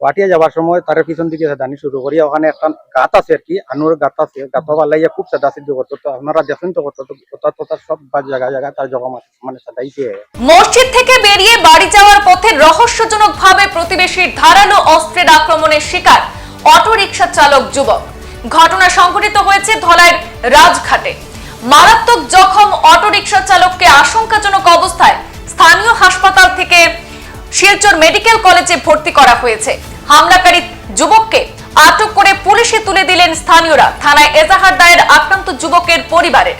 ওয়াটিয়া যাওয়ার সময় তার পিছন দিকে দানি শুরু করি ওখানে একটা গাত আছে আর কি আনুর গাত আছে। গাত পাল্লাইয়া খুব সাদা সিদ্ধ করতো তো আপনারা দেখেন তো করতো তো সব জায়গা জায়গা তার জগা মাছ মানে সাদাইছে মসজিদ থেকে বেরিয়ে বাড়ি যাওয়ার পথে রহস্যজনক ভাবে প্রতিবেশীর ধারালো অস্ত্রের আক্রমণের শিকার অটো রিকশা চালক যুবক। ঘটনা সংঘটিত হয়েছে ধলাইয়ের রাজঘাটে। মারাত্মক জখম অটো রিকশা চালককে আশঙ্কাজনক অবস্থায় স্থানীয় হাসপাতাল থেকে শিলচর মেডিকেল কলেজে ভর্তি করা হয়েছে। হামলাকারী যুবককে আটক করে পুলিশে তুলে দিলেন স্থানীয়রা। থানায় এজাহার দায়ের আক্রান্ত যুবকের পরিবারের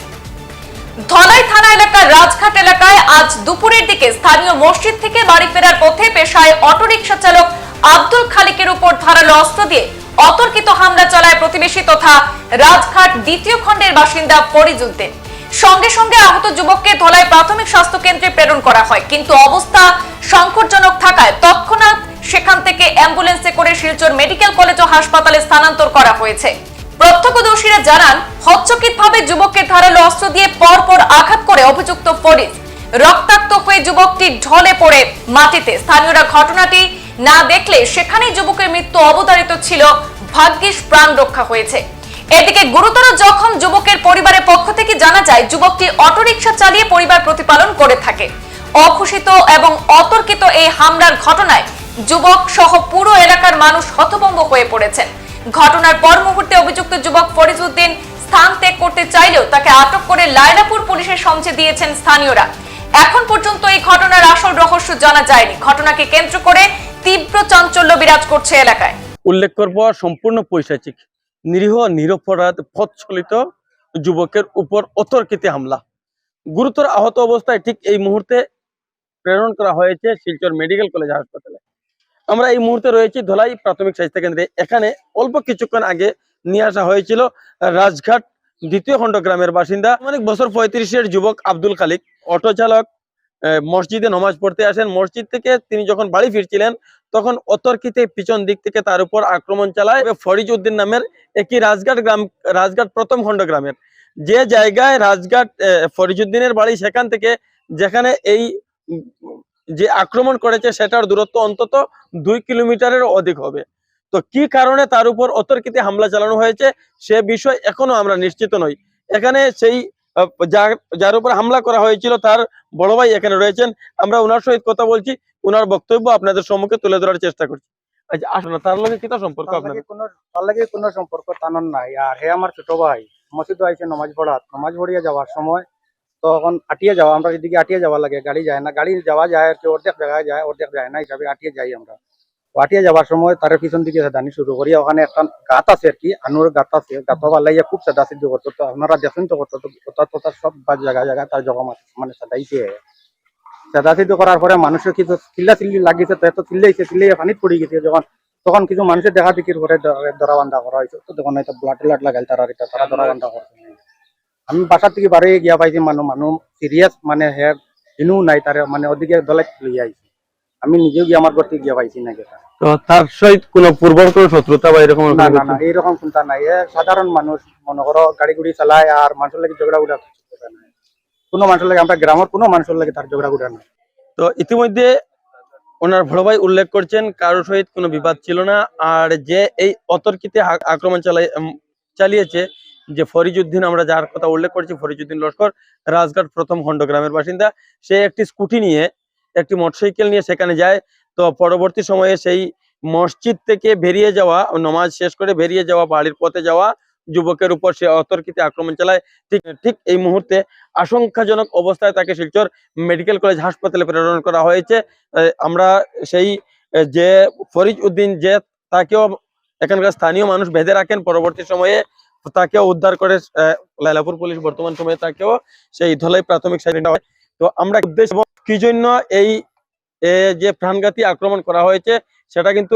ধলাই থানা এলাকার রাজঘাট এলাকায় আজ দুপুরের দিকে স্থানীয় মসজিদ থেকে বাড়ি ফেরার পথে পেশায় অটোরিকশা চালক আব্দুল খালিকের উপর ধারালো অস্ত্র দিয়ে অতর্কিত হামলা চালায় প্রতিবেশী তথা রাজঘাট দ্বিতীয় খণ্ডের বাসিন্দা ফরিজউদ্দিন সঙ্গে সঙ্গে আহত যুবককে ধলাই প্রাথমিক স্বাস্থ্য কেন্দ্রে প্রেরণ করা হয়, কিন্তু অবস্থা সংকটজনক থাকায় তৎক্ষণাৎ সেখান থেকে অ্যাম্বুলেন্সে করে শিলচর মেডিকেল কলেজ ও হাসপাতালে স্থানান্তর করা হয়েছে। প্রত্যক্ষদর্শীরা জানান হচ্চকিতভাবে যুবককে ধারালো অস্ত্র দিয়ে পরপর আঘাত করে অভিযুক্ত ফরিদ। রক্তাক্ত হয়ে যুবকটি ঢলে পড়ে মাটিতে। স্থানীয়রা ঘটনাটি না দেখলে সেখানেই যুবকের মৃত্যু অবতারিত ছিল। ভাগ্যিস প্রাণ রক্ষা হয়েছে। এদিকে গুরুতর জখম যুবকের পরিবারের পক্ষ থেকে জানা যায়, যুবকটি অটোরিকশা চালিয়ে পরিবার প্রতিপালন করে থাকে। অঘোষিত এবং অতর্কিত এই হামলার ঘটনায় যুবক সহ পুরো এলাকার মানুষ হতভম্ব হয়ে পড়েছেন। ঘটনার পর মুহূর্তে অভিযুক্ত যুবক ফরিজউদ্দিন স্থান ত্যাগ করতে চাইলেও তাকে আটক করে লায়লাপুর পুলিশের সমঝে দিয়েছেন স্থানীয়রা। এখন পর্যন্ত এই ঘটনার আসল রহস্য জানা যায়নি। ঘটনাকে কেন্দ্র করে তীব্র চাঞ্চল্য বিরাজ করছে এলাকায়। উল্লেখ করব সম্পূর্ণ পৈশাচিক, নিরীহ, নিরপরাধ পথচলিত যুবকের উপর অতর্কিতে হামলা। গুরুতর আহত অবস্থায় ঠিক এই মুহূর্তে প্রেরণ করা হয়েছে শিলচর মেডিকেল কলেজ হাসপাতালে। আমরা এই মুহূর্তে রয়েছি ধলাই প্রাথমিক স্বাস্থ্য কেন্দ্রে। এখানে অল্প কিছুক্ষণ আগে নিয়ে আসা হয়েছিল রাজঘাট দ্বিতীয় খণ্ড গ্রামের বাসিন্দা। অনেক বছর পঁয়ত্রিশের যুবক আব্দুল খালিক। অটো চালক মসজিদে নমাজ পড়তে আসেন। মসজিদ থেকে তিনি যখন বাড়ি ফিরছিলেন, তখন অতর্কিতে পিছন দিক থেকে তার উপর আক্রমণ চালায় ফরিজ উদ্দিন নামের একই রাজঘাট গ্রাম, রাজঘাট প্রথম খণ্ড গ্রামের। যে জায়গায় রাজঘাট ফরিজউদ্দিনের বাড়ি, সেখান থেকে যেখানে এই যে আক্রমণ করেছে সেটার দূরত্ব অন্তত দুই কিলোমিটারের অধিক হবে। তো কি কারণে তার উপর অতর্কিতে হামলা চালানো হয়েছে সে বিষয় এখনও আমরা নিশ্চিত নই। এখানে সেই যার যার উপর হামলা করা হয়েছিল তার বড় ভাই এখানে রয়েছেন। আমরা ওনার সহিত কথা বলছি ওনার বক্তব্য আপনাদের সম্মুখে তুলে ধরার চেষ্টা করছি। আচ্ছা আসুন তার লগে সম্পর্ক তার আপনাদের লাগে কোনো তার লাগে কোনো সম্পর্ক তানোর নাই। আর হে আমার ছোট ভাই মসজিদ আইছে নমাজ পড়াত নমাজ পড়িয়া যাওয়ার সময় তখন আটিয়ে যাওয়া, আমরা এদিকে আটিয়ে যাওয়া লাগে, গাড়ি যায় না। গাড়ি যাওয়া যায়, আর কি অর্ধেক জায়গায় যায়, অর্ধেক যায় না, হিসাবে আটিয়ে যাই আমরা। আটিয়ে যাওয়ার সময় তার পিছন দিকে দানি শুরু করি। ওখানে একটা গাত আছে আর কি, আনুর গাত আছে। গাত পাল্লাইয়া খুব সাদা সিদ্ধ করতো, তো আপনারা দেখেন তো করতো তো তার সব বা জায়গা জায়গা তার জগা মাছ মানে সাদাইছে। সাদা সিদ্ধ করার পরে মানুষের কিছু চিল্লা চিল্লি লাগিয়েছে তো এত চিল্লাইছে, চিল্লাইয়া পানিত পড়ে গেছে, যখন তখন কিছু মানুষের দেখা দেখির করে ধরা বান্ধা করা হয়েছে তো তখন হয়তো ব্লাড লাট লাগাইল তারা তারা ধরা বান্ধা করছে। আমি বাসার থেকে বাড়ি গিয়া পাইছি মানুষ মানুষ সিরিয়াস মানে হে ইনু নাই তার মানে ওদিকে দলাই লইয়া আইছি আমি নিজেও গিয়ে আমার ঘর গিয়া পাইছি না যেটা তো তার সহিত কোনো পূর্বর কোনো শত্রুতা বা এরকম না না না এইরকম চিন্তা নাই। সাধারণ মানুষ মনে করো গাড়ি গুড়ি চালায় আর মানুষের লাগে ঝগড়া গুড়া করে কোনো মানুষের লাগে আমরা গ্রামের কোনো মানুষের লাগে তার ঝগড়া গুড়া নাই। তো ইতিমধ্যে ওনার বড় ভাই উল্লেখ করছেন কারোর সহিত কোনো বিবাদ ছিল না আর যে এই অতর্কিতে আক্রমণ চালাই চালিয়েছে যে ফরিজউদ্দিন, আমরা যার কথা উল্লেখ করছি, ফরিজউদ্দিন লস্কর, রাজঘাট প্রথম খণ্ড গ্রামের বাসিন্দা। সে একটি স্কুটি নিয়ে, একটি মোটরসাইকেল নিয়ে সেখানে যায়। তো পরবর্তী সময়ে সেই মসজিদ থেকে বেরিয়ে যাওয়া, নমাজ শেষ করে বেরিয়ে যাওয়া, বাড়ির পথে যাওয়া যুবকের উপর সে অতর্কিতে আক্রমণ চালায়। ঠিক ঠিক এই মুহূর্তে আশঙ্কাজনক অবস্থায় তাকে শিলচর মেডিকেল কলেজ হাসপাতালে প্রেরণ করা হয়েছে। আমরা সেই যে ফরিজ উদ্দিন যে তাকেও এখানকার স্থানীয় মানুষ বেঁধে রাখেন। পরবর্তী সময়ে তাকেও উদ্ধার করে লাইলাপুর পুলিশ বর্তমান সময়ে তাকেও সেই ধলাই প্রাথমিক সাইডে হয়। তো আমরা উদ্দেশ্য কি জন্য এই যে প্রাণঘাতী আক্রমণ করা হয়েছে, সেটা কিন্তু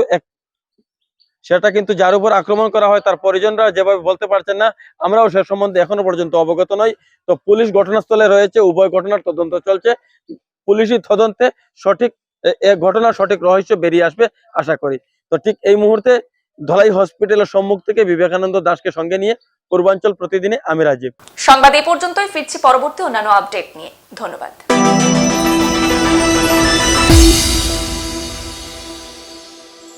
সেটা কিন্তু যার উপর আক্রমণ করা হয় তার পরিজনরা যেভাবে বলতে পারছেন না, আমরাও সে সম্বন্ধে এখনও পর্যন্ত অবগত নই। তো পুলিশ ঘটনাস্থলে রয়েছে, উভয় ঘটনার তদন্ত চলছে। পুলিশি তদন্তে সঠিক এ ঘটনার সঠিক রহস্য বেরিয়ে আসবে, আশা করি। তো ঠিক এই মুহূর্তে ধলাই হসপিটালের সম্মুখ থেকে বিবেকানন্দ দাসকে সঙ্গে নিয়ে পূর্বাঞ্চল প্রতিদিনে আমি রাজীব। সংবাদ এই পর্যন্তই, ফিরছি পরবর্তী অন্যান্য আপডেট নিয়ে। ধন্যবাদ।